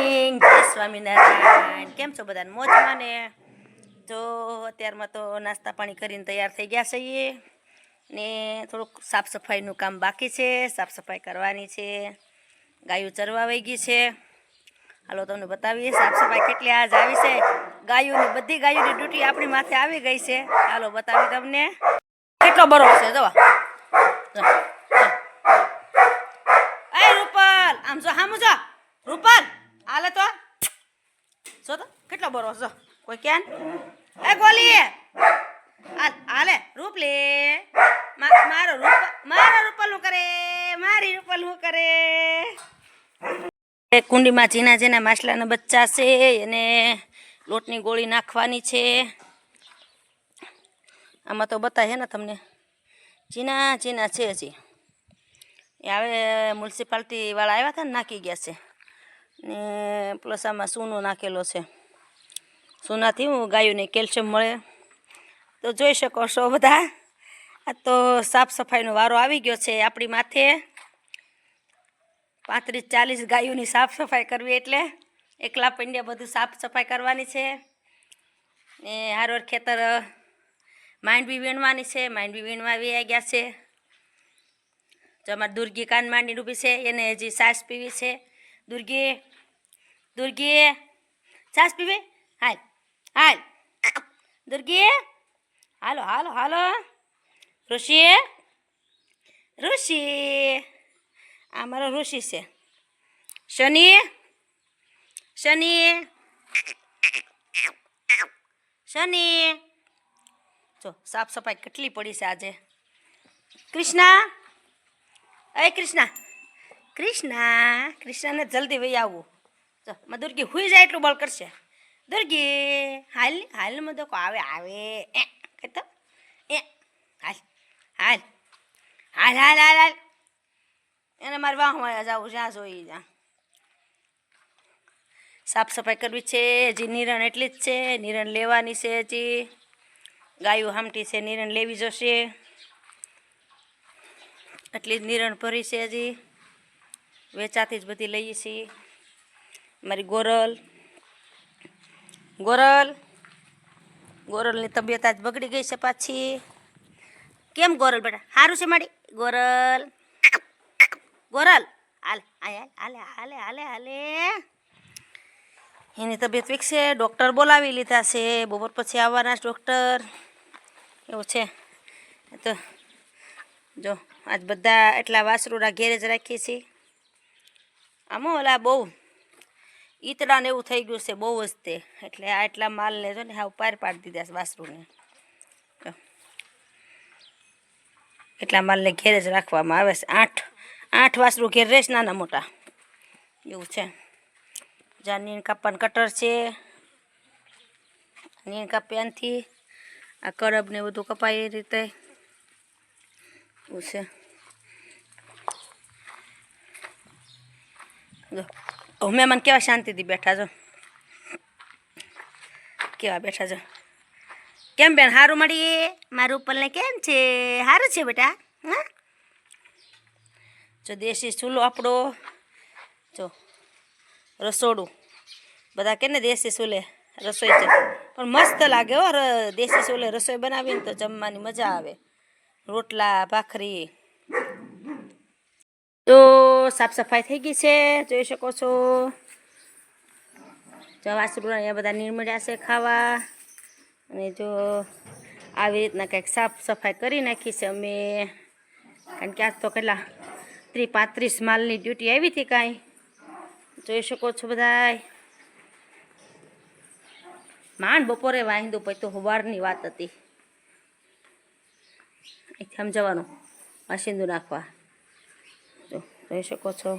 Morning જય સ્વામિનારાયણ. કેમ છો બધા મોજમાં ને? જો અત્યારમાં તો નાસ્તા પાણી કરીને તૈયાર થઈ ગયા છીએ ને થોડુંક સાફ સફાઈનું કામ બાકી છે. સાફ સફાઈ કરવાની છે. ગાયું ચરવા વહી છે. હાલો તમને બતાવીએ સાફ સફાઈ કેટલી આજ આવી છે. ગાયોની બધી ગાયોની ડ્યુટી આપણી માથે આવી ગઈ છે. હાલો બતાવી તમને. કેટલો બરો છે જો જો, જો. આમ જો હામું જો. રૂપલ હાલે તો. જો તો, કેટલો બરો જો. કોઈ ક્યાં એ ગોલી. હાલ, હાલે રૂપલે મારો રૂપ, મારો રૂપલ કરે, મારી રૂપલ કરે. કુંડીમાં ઝીણા ઝીણા માછલાના બચ્ચા છે, એને લોટની ગોળી નાખવાની છે. આમાં તો બતાવે ને તમને. ઝીણા ઝીણા છે હજી. એ હવે મ્યુનિસિપાલિટીવાળા આવ્યા હતા ને, નાખી ગયા છે. ને પ્લસ આમાં સૂનો નાખેલો છે. સૂનાથી હું ગાયોને કેલ્શિયમ મળે. તો જોઈ શકો છો બધા. આ તો સાફ સફાઈનો વારો આવી ગયો છે આપણી માથે. પાંત્રીસ ચાલીસ ગાયોની સાફ સફાઈ કરવી એટલે એકલા પંડ્યા બધું સાફ સફાઈ કરવાની છે. ને હારવાર ખેતર માંડવી વીણવાની છે. માંડવી વીણવા આવી ગયા છે. જો અમારે દુર્ગી કાન માંડી ડૂબી છે. એને હજી સાસ પીવી છે. દુર્ગી દુર્ગી. સાસ પીવી? હાલ હાલ. દુર્ગી. હાલો હાલો હાલો. ઋષિ ઋષિ. આ મારો ઋષિ છે. શનિ શનિ. શનિ. જો, સાફ સફાઈ કેટલી પડી છે આજે. કૃષ્ણા. અય કૃષ્ણા. કૃષ્ણા, કૃષ્ણાને જલ્દી વહી આવવું જો માં દુર્ગી હુઈ જાય એટલું બળ કરશે. દુર્ગી, હાલ હાલ ને મધો આવે આવે. એ કહેતો એ, હાલ હાલ હાલ હાલ હાલ હાલ. એને મારે વાહવા જવું જ્યાં જોઈ જ્યાં સાફ સફાઈ કરવી છે, હજી નિરણ એટલી જ છે, નિરણ લેવાની છે હજી. ગાયું હામટી છે, નિરણ લેવી જશે. એટલી જ નિરણ ભરી છે હજી. વેચાતી જ બધી લઈએ છીએ. મારી ગોરલ. ગોરલ. ગોરલની તબિયત આજ બગડી ગઈ છે પાછી. કેમ ગોરલ બેટા? સારું છે મારી? ગોરલ. ગોરલ. હાલ હાલ, હાલે હાલે હાલે એની તબિયત વિકસે ડૉક્ટર બોલાવી લીધા છે. બપોર પછી આવવાના ડૉક્ટર. એવું છે. તો જો, આજ બધા એટલા વાસરુડા ઘેરે જ રાખીએ છીએ. આમાં ઓલા બહુ ઈતડા ને એવું થઈ ગયું છે બહુ જ તે. એટલે આ એટલા માલને જો ને હાવ પાર પાડી દીધા છે વાસરૂને. એટલા માલને ઘેર જ રાખવામાં આવે છે. આઠ આઠ વાસરું ઘેર રહેશે નાના મોટા. એવું છે. જ્યાં નીણ કાપવાનું કટર છે. નીણ કાપ્યાથી આ કરબ ને બધું કપાય એ રીતે. એવું છે. મહેમાન કેવા શાંતિથી બેઠા છો? કેવા બેઠા છો? કેમ બેન સારું મળીએ મારું ઉપરને કેમ છે? સારું છે બેટા, હા? જો દેશી ચૂલો આપણો, જો રસોડું. બધા કે ને દેશી ચૂલે રસોઈ છે. પણ મસ્ત લાગે હો દેશી ચૂલે રસોઈ બનાવીને તો જમવાની મજા આવે. રોટલા, ભાખરી તો સાફ સફાઈ થઈ ગઈ છે, જોઈ શકો છો. જો વાસરુડા અહીંયા બધા નિર્મળ્યા છે ખાવા. અને જો આવી રીતના કંઈક સાફ સફાઈ કરી નાખી છે અમે. કારણ કે આજ તો કેટલા ત્રીસ પાંત્રીસ માલની ડ્યુટી આવી હતી કાંઈ. જોઈ શકો છો બધાય. માંડ બપોરે વાંધો પછી તો વારની વાત હતી. અહીંથી આમ જવાનું મશીંદુ નાખવા. જોઈ શકો છો.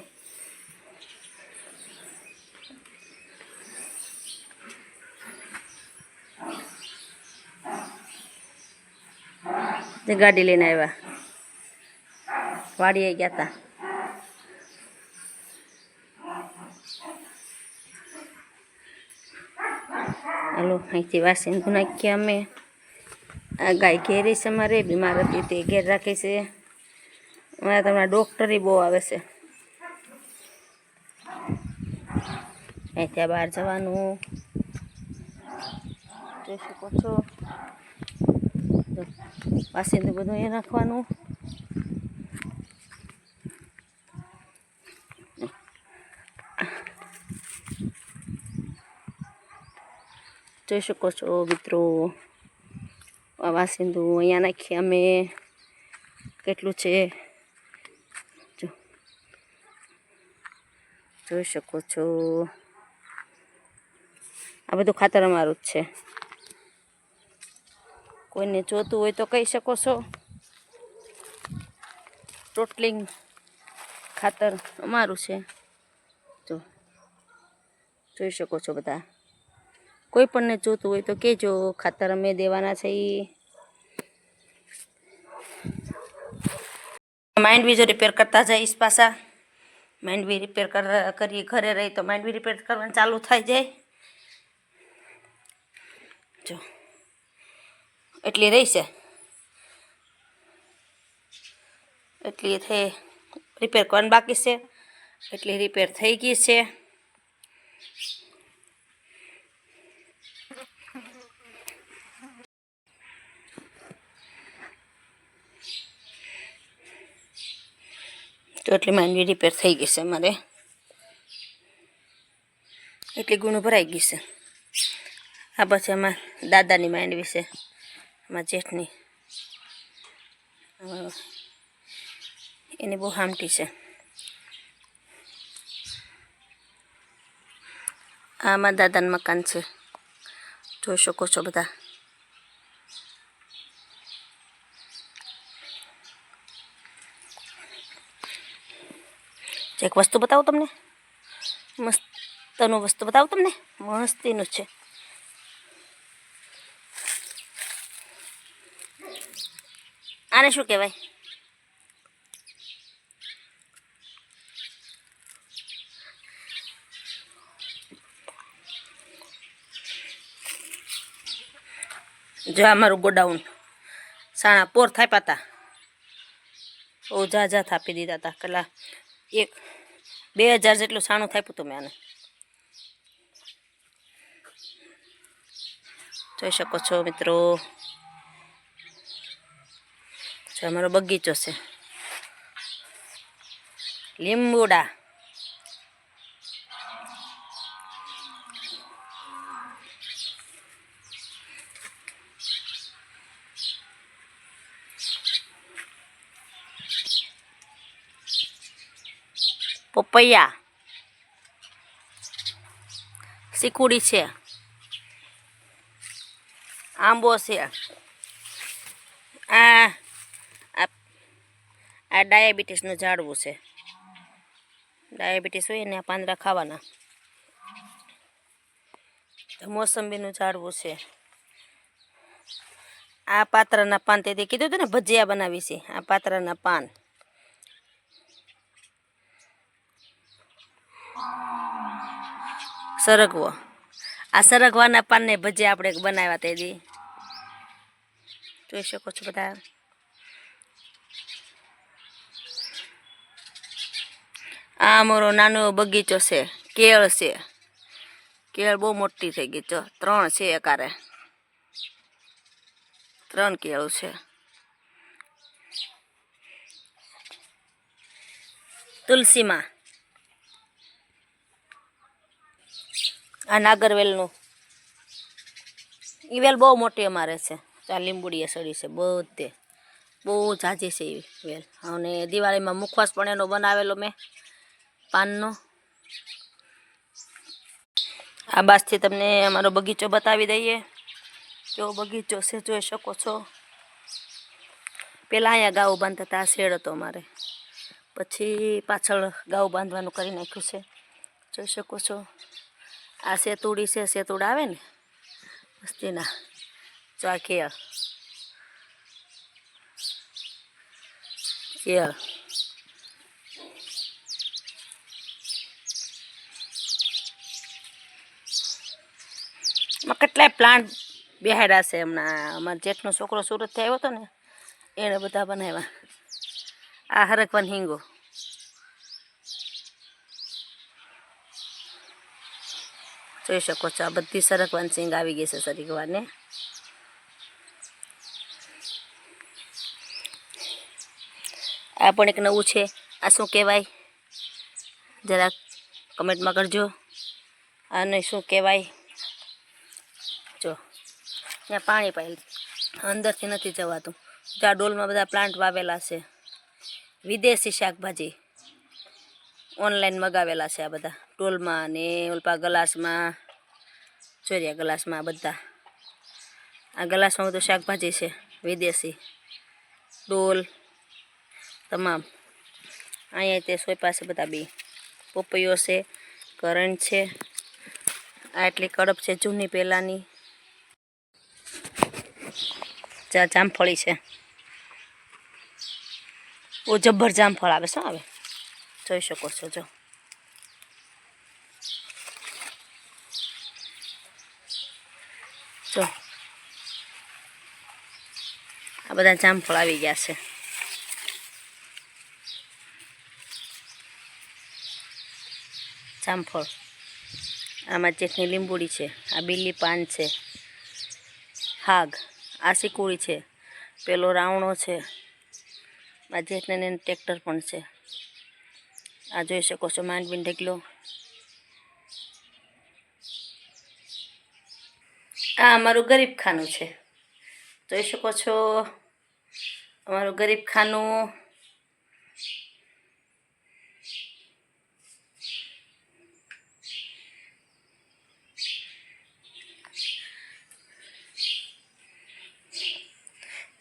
જે ગાડી લઈને આવ્યા. વાડીએ ગયા હતા હાલો, અહીંથી વાસીને નાખીએ અમે. આ ગાય ઘેરી છે અમારે બીમાર હતી તે ઘેર રાખે છે. અમારે તમારા ડૉક્ટરી બહુ આવે છે. આ બહાર જવાનું. જોઈ શકો છો. વાસીને બધું એ નાખવાનું. જોઈ શકો છો મિત્રો. વાસિંદુ અહીંયા નાખીએ અમે. કેટલું છે? જોઈ શકો છો. આ બધું ખાતર અમારું જ છે. કોઈને જોતું હોય તો કહી શકો છો. ટોટલિંગ ખાતર અમારું છે. જો, જોઈ શકો છો બધા. કોઈ પણને જોતું હોય તો કહેજો, ખાતર અમે દેવાના છે માઇન્ડ બીજો રિપેર કરતા જઈશ પાછા. બી રિપેર કરી ઘરે રહી તો બી રિપેર કરવાનું ચાલુ થઈ જાય. જો. એટલી રહી છે. એટલી થઈ રિપેર કરવાની બાકી છે. એટલી રિપેર થઈ ગઈ છે. તો એટલી માંડવી રિપેર થઈ ગઈ છે મારે એટલી ગુણ ભરાઈ ગઈ છે. આ પછી આમાં દાદાની માંડવી છે અમારા જેઠની. એની બહુ હામટી છે. આમાં દાદાનું મકાન છે. જોઈ શકો છો બધા. એક વસ્તુ બતાવું તમને? મસ્તનું વસ્તુ બતાવું તમને? મસ્તીનું છે. આને શું કહેવાય? જો આ મારું ગોડાઉન. સાણા પોર થાપ્યા હતા બહુ જા જા થાપી દીધા હતા કેટલા એક બે હજાર જેટલું સાણું થાપ્યું હતું મેં આને. જોઈ શકો છો મિત્રો. જો અમારો બગીચો છે. લીંબુડા. પપૈયા. સિકુડી છે. આંબો છે. આ આ ડાયાબિટીસનું ઝાડવું છે. ડાયાબિટીસ હોય ને આ પાંદડા ખાવાના. મોસંબીનું ઝાડવું છે. આ પાત્રના પાન તેથી કીધું હતું ને, ભજીયા બનાવી છે. આ પાત્રના પાન. સરગવો. આ સરગવાના પાનને ભજીયા આપણે બનાવ્યા તે દી. જોઈ શકો છો બધા. આ અમારો નાનો બગીચો છે, કેળ છે. કેળ બહુ મોટી થઈ ગઈ જો ત્રણ છે એકારે. ત્રણ કેળ છે. તુલસીમાં. આ નાગરવેલનું. એ વેલ બહુ મોટી અમારે છે. આ લીંબુડીએ સડી છે બધે. બહુ જાજી છે એવી વેલ. અને દિવાળીમાં મુખવાસ પણ એનો બનાવેલો મેં, પાનનો. આ બાસથી તમને અમારો બગીચો બતાવી દઈએ. જો બગીચો છે, જોઈ શકો છો. પહેલાં અહીંયા ગાઉ બાંધતા હતા શેડ હતો અમારે. પછી પાછળ ગાઉ બાંધવાનું કરી નાખ્યું છે. જોઈ શકો છો. આ સેતુડી છે, સેતુડ આવે ને? વસ્તીના જો આ કેળ કેળ કેટલાય પ્લાન્ટ બેહાડ્યા છે હમણાં. અમારા જેઠનો છોકરો સુરતથી આવ્યો હતો ને એણે બધા બનાવ્યા. આ હરકવાન હિંગો. જોઈ શકો છો. આ બધી સરગવાની સિંગ આવી ગઈ છે સરગવાને આ પણ એક નવું છે. આ શું કહેવાય? જરાક કમેન્ટમાં કરજો. આને શું કહેવાય? જો, ત્યાં પાણી પાય અંદરથી નથી જવાતું. ત્યાં ડોલમાં બધા પ્લાન્ટ વાવેલા છે. વિદેશી શાકભાજી. ઓનલાઈન મગાવેલા છે આ બધા. ટોલમાં ને ઓલપા ગ્લાસમાં. ચોર્યા ગ્લાસમાં બધા. આ ગ્લાસમાં બધું શાકભાજી છે, વિદેશી. ડોલ તમામ. અહીંયા તે સોય પાસે બધા બી. પપૈયો છે કરંટ છે, આ એટલી કડપ છે જૂની પહેલાંની જામફળી છે. બહુ જબ્બર જામફળ આવે, શું આવે? જોઈ શકો છો, જો. જો. આ બધા જામફળ આવી ગયા છે. જામફળ. આમાં ચેકની લીંબુડી છે, આ બીલી પાન છે, હાગ આ સિકુડી છે, પેલો રાવણો છે, આ જેઠને ને ટ્રેક્ટર પણ છે. આ જોઈ શકો છો માંડવીન ઢગલો આ અમારું ગરીબ ખાનું છે જોઈ શકો છો અમારું ગરીબ ખાનું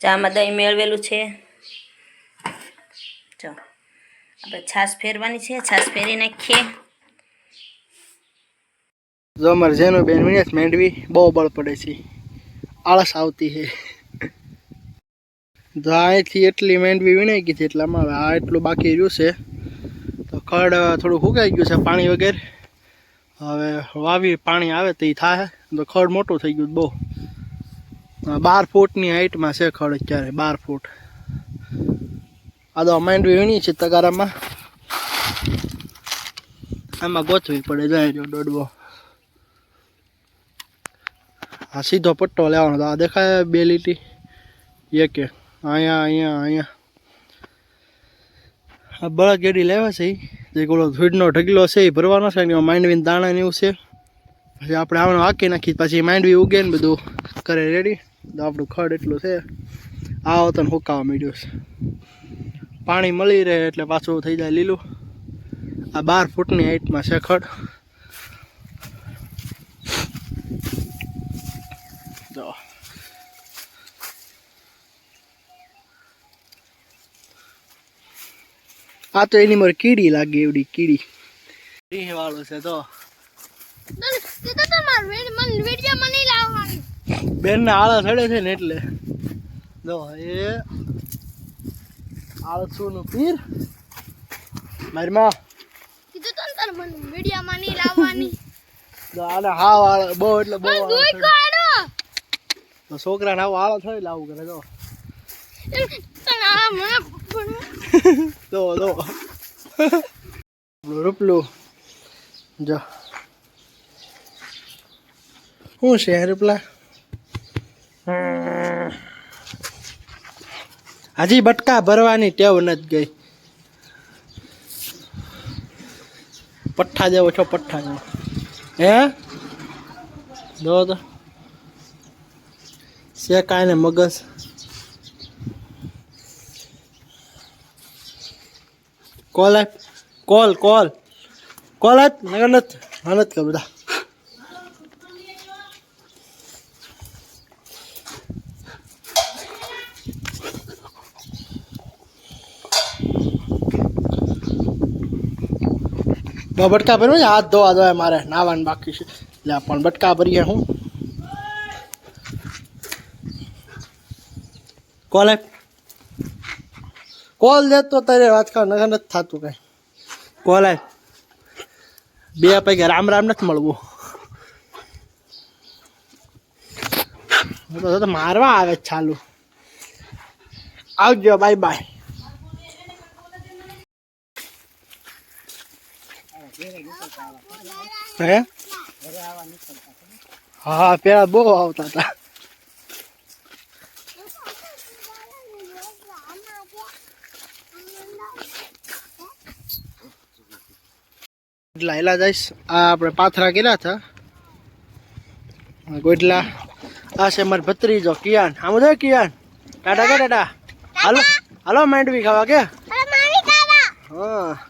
ચામાં દહીં મેળવેલું છે આપણે છાશ ફેરવાની છે, છાશ ફેરી નાખીએ. જો અમારે જેનો બેન વિનેશ મેંડવી, બહુ બળ પડે છે. આળસ આવતી છે. જો અહીંથી એટલી મેંડવી વીણાઈ ગઈ છે, એટલે અમારે આ એટલું બાકી રહ્યું છે. તો ખડ થોડું ફૂંકાઈ ગયું છે પાણી વગેરે. હવે વાવી પાણી આવે તો એ થાય. તો ખડ મોટું થઈ ગયું બહુ. બાર ફૂટની હાઈટમાં છે ખડ અત્યારે, બાર ફૂટ. મેંડવી વીણી છે તગારામાં આમાં ગોતવી પડે, જાય દોડવો. આ સીધો પટ્ટો લેવાનો તો આ દેખાય બે લીટી. એક અહીંયા અહીંયા અહીંયા. આ બળદગાડી લેવા છે. જે ઓલો ધૂળનો ઢગલો છે એ ભરવાનો છે ને માંડવીને દાણા ને એવું છે. પછી આપણે આવાનું હાકી નાખી પછી માંડવી ઉગે ને બધું કરે રેડી તો આપણું ખડ એટલું છે. આ તને હુકાવા માંડ્યું છે. પાણી મળી રહે એટલે પાછું થઈ જાય લીલું. આ બાર ફૂટની હાઈટમાં છે ખડ. જો. આ તો એની મારે કીડી લાગે એવડી કીડી. વાળો છે તો બેન ને આળસ હડે છે ને એટલે. જો એ આળસુ નું પીર મારી માં જો આને હા વાળ બહુ એટલે બહુ. તો છોકરાને આવું આળસ થઈ લાવું કરે તો તો તો રૂપલું રૂપલું. જો. શું છે રૂપલા? હજી બટકા ભરવાની ટેવ નથી ગઈ. પઠ્ઠા જેવો છો, પઠ્ઠા જેવો. હે? જો તો. શેકાય ને મગજ. Call call call. કોલ આપ નગર નથી હા નથી કર બધા બટકા ને હાથ ધોવા દો મારે નાવાનું બાકી છે. એટલે પણ બટકા ભરીએ હું. કોલ? દે કોલ દેતો તારે વાત કર નગર નથી થતું કઈ. કોલ? બે પૈકી રામ રામ નથી મળવું. તો તો મારવા આવે ચાલુ. આવજો બાય બાય. હે? હા પેલા બહુ આવતા હતા. એલા જઈશ. આ આપણે પાથરા કર્યા હતા. ગોટલા. આ છે મારો ભત્રીજો કિયાન. આમ જો કિયાન? ટાટા કે ટાટા? હાલો હાલો માંડવી ખાવા કે? હા.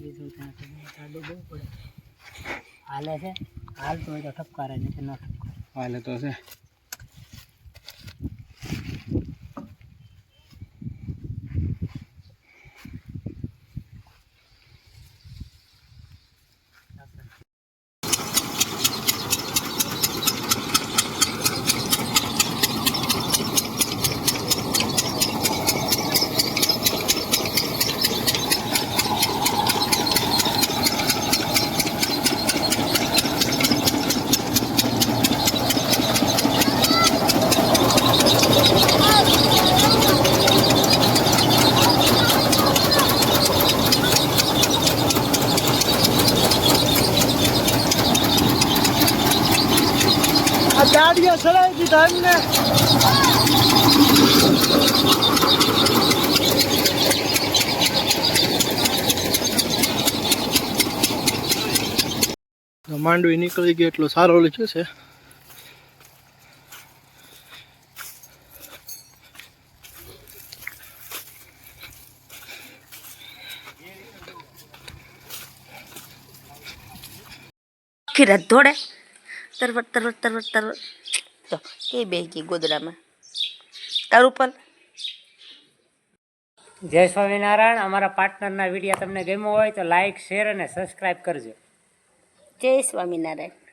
બીજું ત્યાં તો સાદું બહુ પડે. હાલે છે? હોય તો ઠપકારે નહીં તો ન ઠપકારે. હાલે તો છે આ ગાડીઓ ચલાવી દીધા એમને માંડવી નીકળી ગઈ એટલો સારો લીધો છે. આખી રાત દોડે તરવટ તરવટ તરવટ તરવટ. તો કે બે ગઈ ગોદડામાં તારું પણ જય સ્વામિનારાયણ. અમારા પાર્ટનરના વીડિયો તમને ગમ્યો હોય તો લાઇક શેર અને સબસ્ક્રાઈબ કરજો. જય સ્વામિનારાયણ.